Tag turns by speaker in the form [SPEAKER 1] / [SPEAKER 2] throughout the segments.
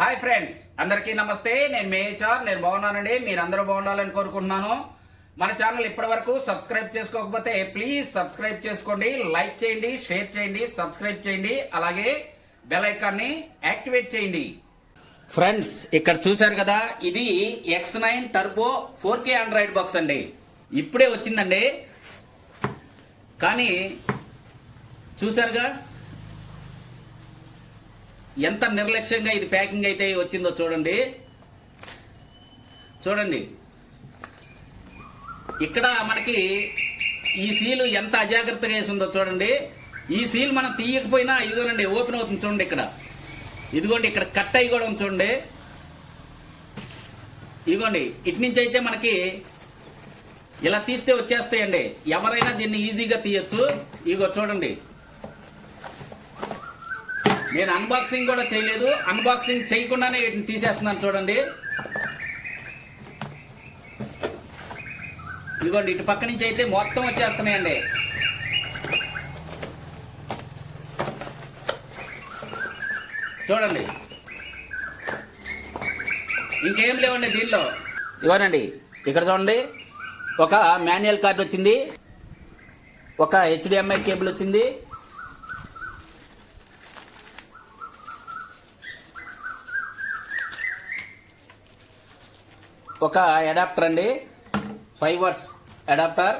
[SPEAKER 1] Hi friends అందరికీ నమస్తే. నేను మేహెచ్ఆర్ నేను బాగున్నానండి. మీరు అందరూ బాగుండాలని కోరుకుంటున్నాను. మన ఛానల్ ఇప్పటి వరకు సబ్స్క్రైబ్ చేసుకోకపోతే ప్లీజ్ సబ్స్క్రైబ్ చేసుకోండి లైక్ చేయండి షేర్ చేయండి సబ్స్క్రైబ్ చేయండి అలాగే బెల్ ఐకాన్ని యాక్టివేట్ చేయండి. ఫ్రెండ్స్ ఇక్కడ చూశారు కదా ఇది X nine turbo four K Android box అండి. ఇప్పుడే వచ్చిందండి. కానీ చూశారుగా ఎంత నిర్లక్ష్యంగా ఇది ప్యాకింగ్ అయితే వచ్చిందో చూడండి. చూడండి. ఇక్కడ మనకి ఈ సీలు ఎంత అజాగ్రత్తగా వేసిందో చూడండి. ఈ సీల్ మనం తీయకపోయినా ఇదిగోనండి ఓపెన్ అవుతుంది చూడండి ఇక్కడ. ఇదిగోండి ఇక్కడ కట్ అయ్యి కూడా చూడండి. ఇదిగోండి ఇటు నుంచి అయితే మనకి ఇలా తీస్తే వచ్చేస్తాయండి. ఎవరైనా దీన్ని ఈజీగా తీయచ్చు. ఇగో చూడండి. నేను అన్బాక్సింగ్ కూడా చేయలేదు. అన్బాక్సింగ్ చేయకుండానే వీటిని తీసేస్తున్నాను చూడండి. ఇదిగోండి ఇటు పక్క నుంచి అయితే మొత్తం వచ్చేస్తున్నాయండి. చూడండి. ఇంకేం లేవండి దీనిలో. ఇవ్వనండి ఇక్కడ చూడండి. ఒక మాన్యువల్ కార్డు వచ్చింది. ఒక హెచ్డిఎంఐ కేబుల్ వచ్చింది. ఒక అడాప్టర్ అండి. ఫైవ్ వర్స్ అడాప్టర్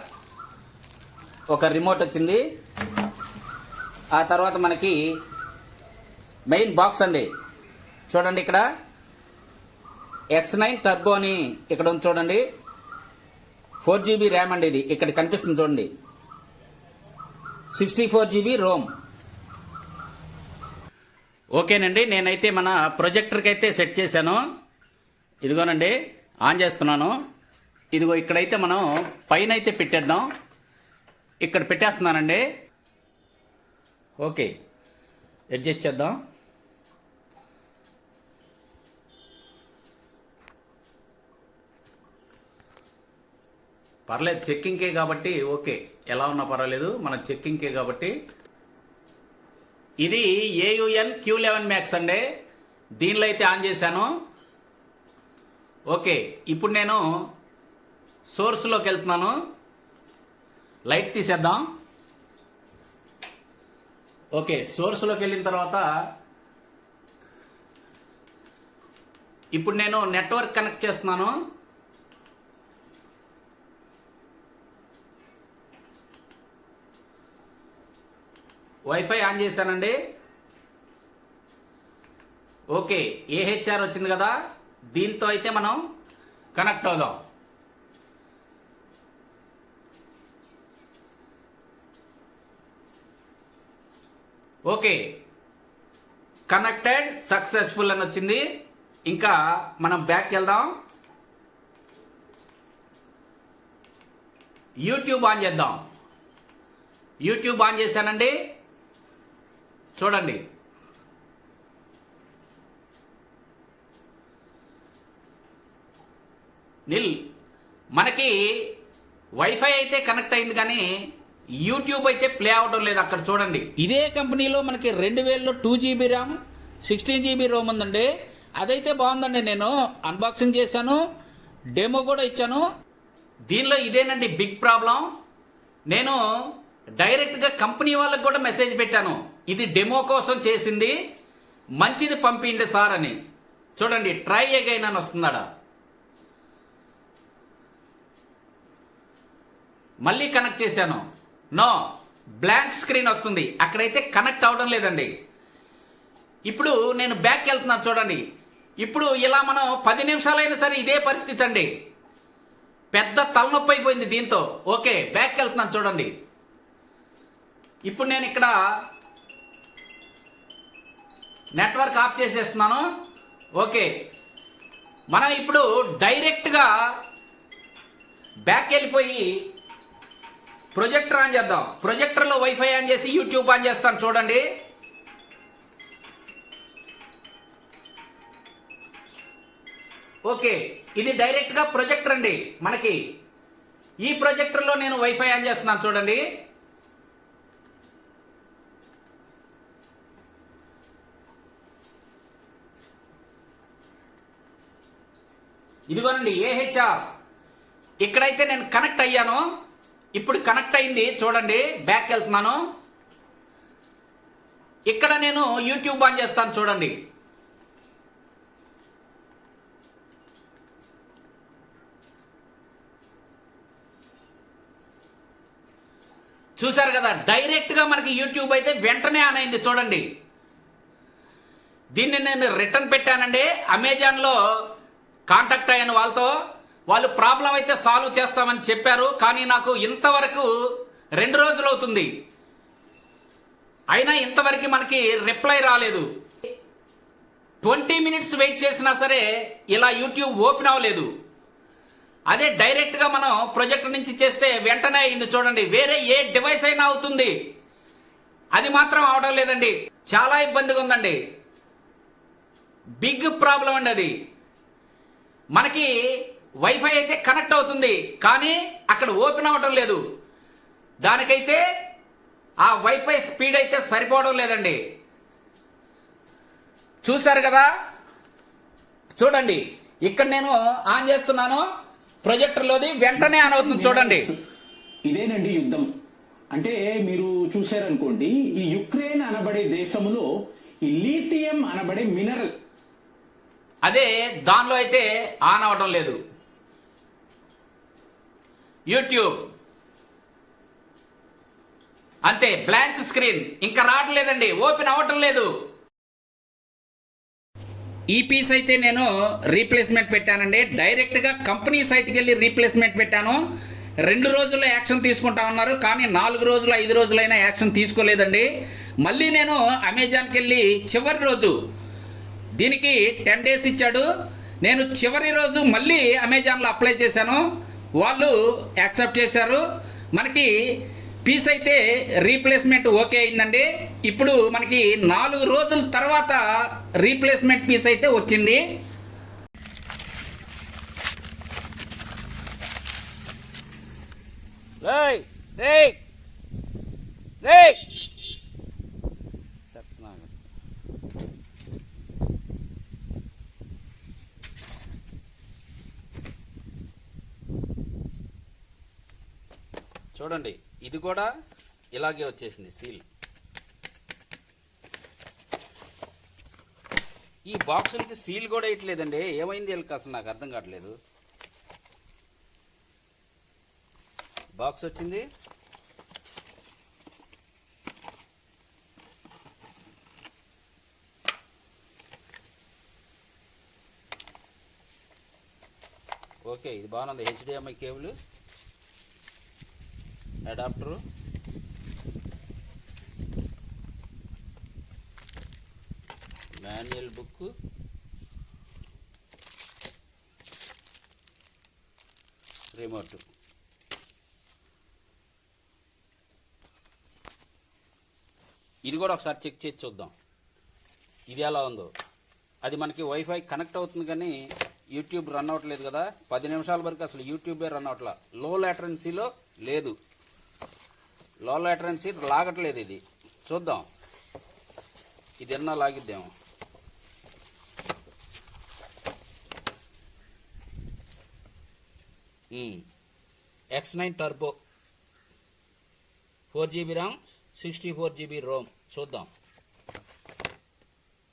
[SPEAKER 1] ఒక రిమోట్ వచ్చింది. ఆ తర్వాత మనకి మెయిన్ బాక్స్ అండి. చూడండి ఇక్కడ. ఎక్స్ నైన్ టర్బో అని ఇక్కడ ఉంది చూడండి. ఫోర్ జీబీ ర్యామ్ అండి ఇది. ఇక్కడ కనిపిస్తుంది చూడండి. సిక్స్టీ ఫోర్ జీబీ రోమ్ ఓకేనండి నేనైతే మన ప్రొజెక్టర్కి అయితే సెట్ చేశాను. ఇదిగోనండి. ఆన్ చేస్తున్నాను. ఇదిగో ఇక్కడైతే మనం పైన అయితే పెట్టేద్దాం. ఇక్కడ పెట్టేస్తున్నానండి. ఓకే. అడ్జస్ట్ చేద్దాం. పర్లేదు చెక్కింగ్కే కాబట్టి ఓకే. ఎలా ఉన్నా పర్వాలేదు మన చెక్కింగ్కే కాబట్టి. ఇది ఏయుఎన్ క్యూ లెవెన్ మ్యాక్స్ అండి. దీనిలో అయితే ఆన్ చేశాను. ఓకే ఇప్పుడు నేను సోర్స్లోకి వెళ్తున్నాను. లైట్ తీసేద్దాం. ఓకే సోర్స్లోకి వెళ్ళిన తర్వాత ఇప్పుడు నేను నెట్వర్క్ కనెక్ట్ చేస్తున్నాను. వైఫై ఆన్ చేశానండి. ఓకే ఏహెచ్ఆర్ వచ్చింది కదా? దీంతో అయితే మనం కనెక్ట్ అవుదాం. ఓకే. కనెక్టెడ్ సక్సెస్ఫుల్ అని వచ్చింది. ఇంకా మనం బ్యాక్ వెళ్దాం. యూట్యూబ్ ఆన్ చేద్దాం. యూట్యూబ్ ఆన్ చేశానండి. చూడండి. నిల్ మనకి వైఫై అయితే కనెక్ట్ అయింది కానీ యూట్యూబ్ అయితే ప్లే అవడం లేదు అక్కడ చూడండి. ఇదే కంపెనీలో మనకి రెండు వేలలో two GB RAM sixteen GB ROM ఉందండి. అదైతే బాగుందండి నేను అన్బాక్సింగ్ చేశాను డెమో కూడా ఇచ్చాను. దీనిలో ఇదేనండి బిగ్ ప్రాబ్లం నేను డైరెక్ట్గా కంపెనీ వాళ్ళకి కూడా మెసేజ్ పెట్టాను. ఇది డెమో కోసం చేసింది మంచిది పంపిండి సార్ అని. చూడండి ట్రై అగైన్ అని వస్తుందాడా మళ్ళీ కనెక్ట్ చేశాను. నో బ్లాంక్ స్క్రీన్ వస్తుంది. అక్కడైతే కనెక్ట్ అవడం లేదండి. ఇప్పుడు నేను బ్యాక్ వెళ్తున్నాను చూడండి. ఇప్పుడు ఇలా మనం పది నిమిషాలైనా సరే ఇదే పరిస్థితి అండి. పెద్ద తలనొప్పి అయిపోయింది దీంతో. ఓకే బ్యాక్ వెళ్తున్నాను చూడండి. ఇప్పుడు నేను ఇక్కడ నెట్వర్క్ ఆఫ్ చేసేస్తున్నాను. ఓకే మనం ఇప్పుడు డైరెక్ట్గా బ్యాక్ వెళ్ళిపోయి ప్రొజెక్టర్ ఆన్ చేద్దాం. ప్రొజెక్టర్లో వైఫై ఆన్ చేసి యూట్యూబ్ ఆన్ చేస్తాను చూడండి. ఓకే ఇది డైరెక్ట్గా ప్రొజెక్టర్ అండి మనకి. ఈ ప్రొజెక్టర్లో నేను వైఫై ఆన్ చేస్తున్నాను చూడండి. ఇదిగోనండి ఏహెచ్ఆర్ ఇక్కడైతే నేను కనెక్ట్ అయ్యాను ఇప్పుడు కనెక్ట్ అయింది చూడండి బ్యాక్ వెళ్తున్నాను. ఇక్కడ నేను యూట్యూబ్ ఆన్ చేస్తాను చూడండి. చూశారు కదా డైరెక్ట్గా మనకి యూట్యూబ్ అయితే వెంటనే ఆన్ అయింది చూడండి. దీన్ని నేను రిటర్న్ పెట్టానండి. అమెజాన్లో కాంటాక్ట్ అయ్యాను వాళ్ళతో. వాళ్ళు ప్రాబ్లం అయితే సాల్వ్ చేస్తామని చెప్పారు కానీ నాకు ఇంతవరకు రెండు రోజులు అవుతుంది. అయినా ఇంతవరకు మనకి రిప్లై రాలేదు. ట్వంటీ మినిట్స్ వెయిట్ చేసినా సరే ఇలా యూట్యూబ్ ఓపెన్ అవ్వలేదు. అదే డైరెక్ట్గా మనం ప్రొజెక్ట్ నుంచి చేస్తే వెంటనే అయింది చూడండి వేరే ఏ డివైస్ అయినా అవుతుంది. అది మాత్రం అవడం లేదండి. చాలా ఇబ్బందిగా ఉందండి. బిగ్ ప్రాబ్లం అండి అది. మనకి వైఫై అయితే కనెక్ట్ అవుతుంది కానీ అక్కడ ఓపెన్ అవ్వడం లేదు. దానికైతే ఆ వైఫై స్పీడ్ అయితే సరిపోవడం లేదండి. చూశారు కదా? చూడండి ఇక్కడ నేను ఆన్ చేస్తున్నాను. ప్రొజెక్టర్లోది వెంటనే ఆన్ అవుతుంది చూడండి.
[SPEAKER 2] ఇదేనండి యుద్ధం. అంటే మీరు చూశారనుకోండి ఈ యుక్రెయిన్ అనబడే దేశంలో ఈ లీథియం అనబడే మినరల్
[SPEAKER 1] అదే దానిలో అయితే ఆన్ అవ్వడం లేదు. యూట్యూబ్. అంతే బ్లాంక్ స్క్రీన్ ఇంకా రావట్లేదండి ఓపెన్ అవ్వటం లేదు. ఈ పీస్ అయితే నేను రీప్లేస్మెంట్ పెట్టానండి. డైరెక్ట్గా కంపెనీ సైట్కి వెళ్ళి రీప్లేస్మెంట్ పెట్టాను. రెండు రోజుల్లో యాక్షన్ తీసుకుంటా ఉన్నారు కానీ నాలుగు రోజులు ఐదు రోజులైనా యాక్షన్ తీసుకోలేదండి. మళ్ళీ నేను అమెజాన్కి వెళ్ళి చివరి రోజు దీనికి టెన్ డేస్ ఇచ్చాడు. నేను చివరి రోజు మళ్ళీ అమెజాన్లో అప్లై చేశాను. వాళ్ళు యాక్సెప్ట్ చేశారు. మనకి పీస్ అయితే రీప్లేస్మెంట్ ఓకే అయిందండి. ఇప్పుడు మనకి నాలుగు రోజుల తర్వాత రీప్లేస్మెంట్ పీస్ అయితే వచ్చింది. రేయ్ రేయ్ రేయ్ చూడండి ఇది కూడా ఇలాగే వచ్చేసింది సీల్ ఈ బాక్సులకి సీల్ కూడా ఇట్లేదండి. ఏమైంది వీళ్ళకి అసలు నాకు అర్థం కావట్లేదు. బాక్స్ వచ్చింది. ఓకే ఇది బాగుంది. HDMI cable. Adapter. Manual book. Remote. ఇది కూడా ఒకసారి చెక్ చేసి చూద్దాం. ఇది ఎలా ఉందో. అది మనకి వైఫై కనెక్ట్ అవుతుంది కానీ యూట్యూబ్ రన్ అవ్వట్లేదు కదా. పది నిమిషాల వరకు అసలు యూట్యూబే రన్ అవ్వట్లా. లో లాటరెన్సీలో లేదు. లో లాటరెన్సీ లాగట్లేదు ఇది. చూద్దాం. ఇది ఎన్నా లాగిద్దాము. X nine turbo four GB RAM sixty four GB ROM చూద్దాం.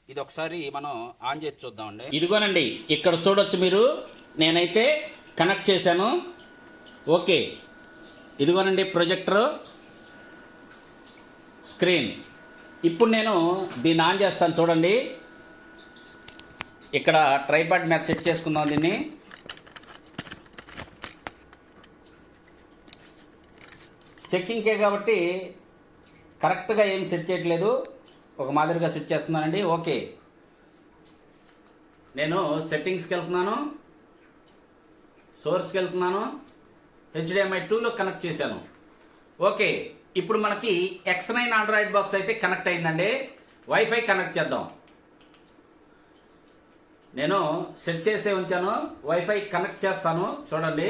[SPEAKER 1] ఇది ఒకసారి మనం ఆన్ చేసి చూద్దామండి. ఇదిగోనండి ఇక్కడ చూడొచ్చు మీరు. నేనైతే కనెక్ట్ చేశాను. ఓకే. ఇదిగోనండి ప్రొజెక్టర్ స్క్రీన్. ఇప్పుడు నేను దీన్ని ఆన్ చేస్తాను చూడండి. ఇక్కడ ట్రైపాడ్ మీద సెట్ చేసుకుందాం దీన్ని. చెక్కింగ్కే కాబట్టి కరెక్ట్గా ఏం సెట్ చేయట్లేదు. ఒక మాదిరిగా సెట్ చేస్తున్నానండి. ఓకే. నేను సెట్టింగ్స్కి వెళ్తున్నాను. సోర్స్కి వెళ్తున్నాను. హెచ్డిఎంఐ టూలో కనెక్ట్ చేశాను. ఓకే. ఇప్పుడు మనకి ఎక్స్ నైన్ ఆండ్రాయిడ్ బాక్స్ అయితే కనెక్ట్ అయిందండి. వైఫై కనెక్ట్ చేద్దాం. నేను సెట్ చేసే ఉంచాను. వైఫై కనెక్ట్ చేస్తాను. చూడండి.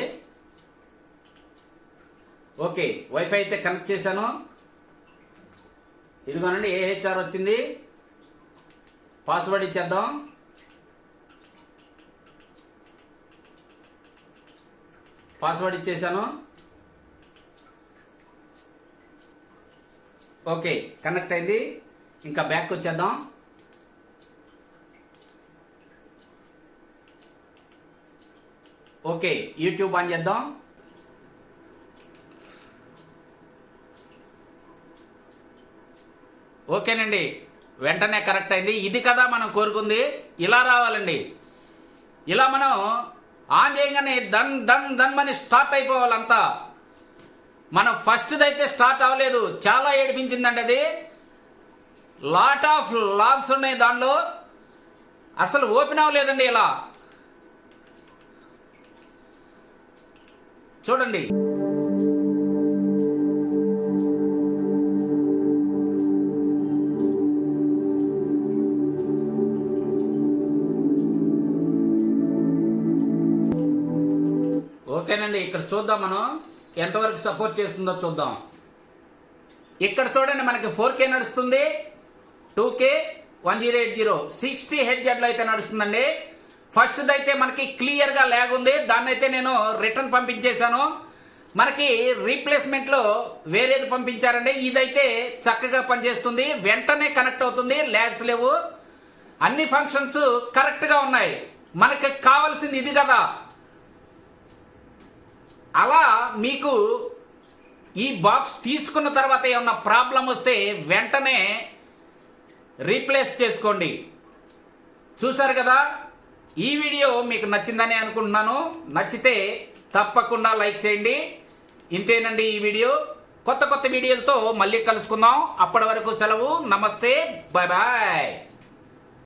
[SPEAKER 1] ఓకే వైఫై అయితే కనెక్ట్ చేశాను. ఇదిగోనండి ఏహెచ్ఆర్ వచ్చింది. పాస్వర్డ్ ఇచ్చేద్దాం. పాస్వర్డ్ ఇచ్చేసాను ఓకే కనెక్ట్ అయింది. ఇంకా బ్యాక్ వచ్చేద్దాం. ఓకే యూట్యూబ్ ఆన్ చేద్దాం. ఓకేనండి వెంటనే కరెక్ట్ అయింది. ఇది కదా మనం కోరుకుంది. ఇలా రావాలండి. ఇలా మనం ఆన్ చేయగానే దన్ దన్ దన్ అని స్టార్ట్ అయిపోవాలంతా. మనం ఫస్ట్ది అయితే స్టార్ట్ అవ్వలేదు. చాలా ఏడిపించిందండి అది. లాట్ ఆఫ్ లాగ్స్ ఉన్నాయి దానిలో. అసలు ఓపెన్ అవ్వలేదండి ఇలా. చూడండి. ఓకేనండి ఇక్కడ చూద్దాం మనం. ఎంతవరకు సపోర్ట్ చేస్తుందో చూద్దాం. ఇక్కడ చూడండి మనకి ఫోర్ కే నడుస్తుంది. Two K one zero eight zero sixty head జెడ్లో అయితే నడుస్తుందండి. ఫస్ట్ది అయితే మనకి క్లియర్గా ల్యాగ్ ఉంది. దాన్ని అయితే నేను రిటర్న్ పంపించేశాను. మనకి రీప్లేస్మెంట్లో వేరేది పంపించారండి. ఇదైతే చక్కగా పనిచేస్తుంది. వెంటనే కనెక్ట్ అవుతుంది. ల్యాగ్స్ లేవు. అన్ని ఫంక్షన్స్ కరెక్ట్గా ఉన్నాయి. మనకి కావాల్సింది ఇది కదా. అలా మీకు ఈ బాక్స్ తీసుకున్న తర్వాత ఏమన్నా ప్రాబ్లం వస్తే వెంటనే రీప్లేస్ చేసుకోండి. చూసారు కదా? ఈ వీడియో మీకు నచ్చిందని అనుకుంటున్నాను. నచ్చితే తప్పకుండా లైక్ చేయండి. ఇంతేనండి ఈ వీడియో కొత్త కొత్త వీడియోలతో మళ్ళీ కలుసుకుందాం. అప్పటి వరకు సెలవు. నమస్తే. Bye bye